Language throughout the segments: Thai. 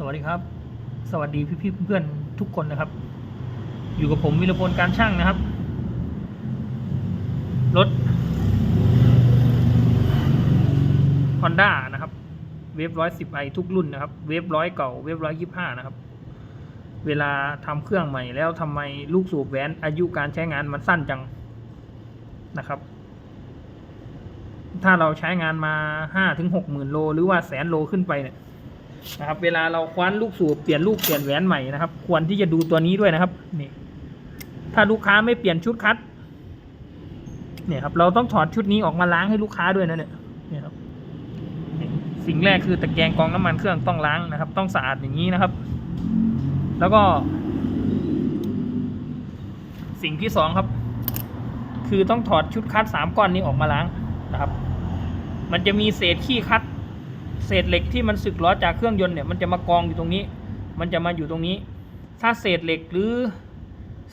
สวัสดีครับ สวัสดีพี่ๆเพื่อนๆทุกคนนะครับ อยู่กับผมวิรพลการช่างนะครับ รถ Honda นะครับ เวฟร้อยสิบไอทุกรุ่นนะครับ เวฟร้อยเก่า เวฟร้อยยี่ห้านะครับ เวลาทำเครื่องใหม่แล้วทำไมลูกสูบแหวนอายุการใช้งานมันสั้นจังนะครับ ถ้าเราใช้งานมาห้าถึงหกหมื่นโล หรือว่าแสนโลขึ้นไปเนี่ย นะครับ เวลาเราคว้านลูกสูบเปลี่ยนลูกเปลี่ยนแหวนใหม่นะครับ ควรที่จะดูตัวนี้ด้วยนะครับนี่ถ้าลูกค้าไม่เปลี่ยนชุดคัดเนี่ยครับเราต้องถอดชุดนี้ออกมาล้างให้ลูกค้าด้วยนะเนี่ยเนี่ยครับสิ่งแรกคือตะแกรงกองน้ำมันเครื่องต้องล้างนะครับ ต้องสะอาดอย่างนี้นะครับ แล้วก็ สิ่งที่สองครับ คือต้องถอดชุดคัดสามก้อนนี้ออกมาล้างนะครับ มันจะมีเศษขี้คัด เศษเหล็กที่มันสึกล้อจากเครื่องยนต์เนี่ยมันจะมากองอยู่ตรงนี้ มันจะมาอยู่ตรงนี้ ถ้าเศษเหล็กหรือ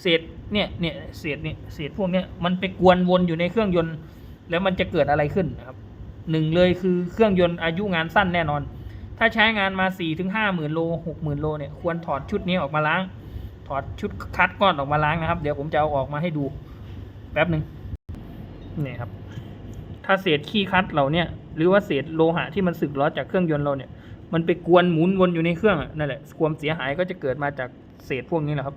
เศษเนี่ยเนี่ยเศษเนี่ยเศษพวกเนี้ยมันไปกวนวนอยู่ในเครื่องยนต์ แล้วมันจะเกิดอะไรขึ้นนะครับหนึ่งเลยคือเครื่องยนต์อายุงานสั้นแน่นอน ถ้าใช้งานมา4ี่ถึงห้าหมื่นโลหกหมื่นโลเนี่ยควรถอดชุดนี้ออกมาล้าง ถอดชุดคัดก้อนออกมาล้างนะครับ เดี๋ยวผมจะเอาออกมาให้ดูแป๊บหนึ่งนี่ครับ ถ้าเศษขี้คัดเราเนี่ย หรือว่าเศษโลหะที่มันสึกล้อจากเครื่องยนต์เราเนี่ย มันไปกวนหมุนวนอยู่ในเครื่องนั่นแหละความเสียหายก็จะเกิดมาจากเศษพวกนี้แหละครับ